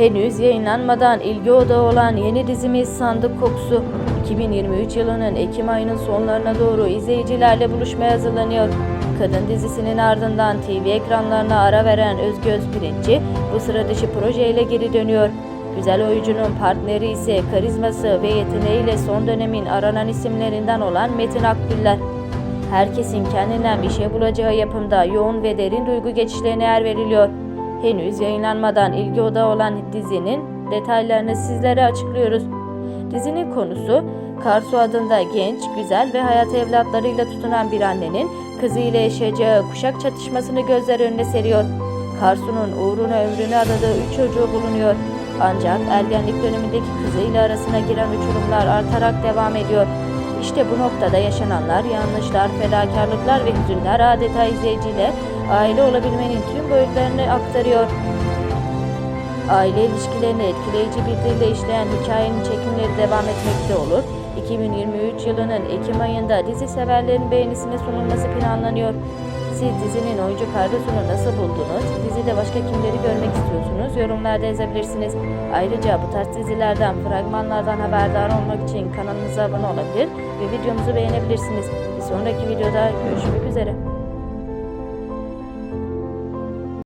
Henüz yayınlanmadan ilgi odağı olan yeni dizimiz Sandık Kokusu 2023 yılının Ekim ayının sonlarına doğru izleyicilerle buluşmaya hazırlanıyor. Kadın dizisinin ardından TV ekranlarına ara veren Özge Özpirinççi bu sıra dışı projeyle geri dönüyor. Güzel oyuncunun partneri ise karizması ve yeteneğiyle son dönemin aranan isimlerinden olan Metin Akgüller. Herkesin kendinden bir şey bulacağı yapımda yoğun ve derin duygu geçişlerine yer veriliyor. Henüz yayınlanmadan ilgi odağı olan dizinin detaylarını sizlere açıklıyoruz. Dizinin konusu Karsu adında genç, güzel ve hayat evlatlarıyla tutunan bir annenin kızıyla yaşayacağı kuşak çatışmasını gözler önüne seriyor. Karsu'nun uğruna ömrünü adadığı üç çocuğu bulunuyor. Ancak ergenlik dönemindeki kızıyla arasına giren uçurumlar artarak devam ediyor. İşte bu noktada yaşananlar, yanlışlar, fedakarlıklar ve hüzünler adeta izleyiciyle aile olabilmenin tüm boyutlarını aktarıyor. Aile ilişkilerini etkileyici bir dille işleyen hikayenin çekimleri devam etmekte olur. 2023 yılının Ekim ayında dizi severlerin beğenisine sunulması planlanıyor. Siz dizinin oyuncu kadrosunu nasıl buldunuz? Dizide başka kimleri görmek istiyorsunuz? Yorumlarda yazabilirsiniz. Ayrıca bu tarz dizilerden, fragmanlardan haberdar olmak için kanalımıza abone olabilir ve videomuzu beğenebilirsiniz. Bir sonraki videoda görüşmek üzere.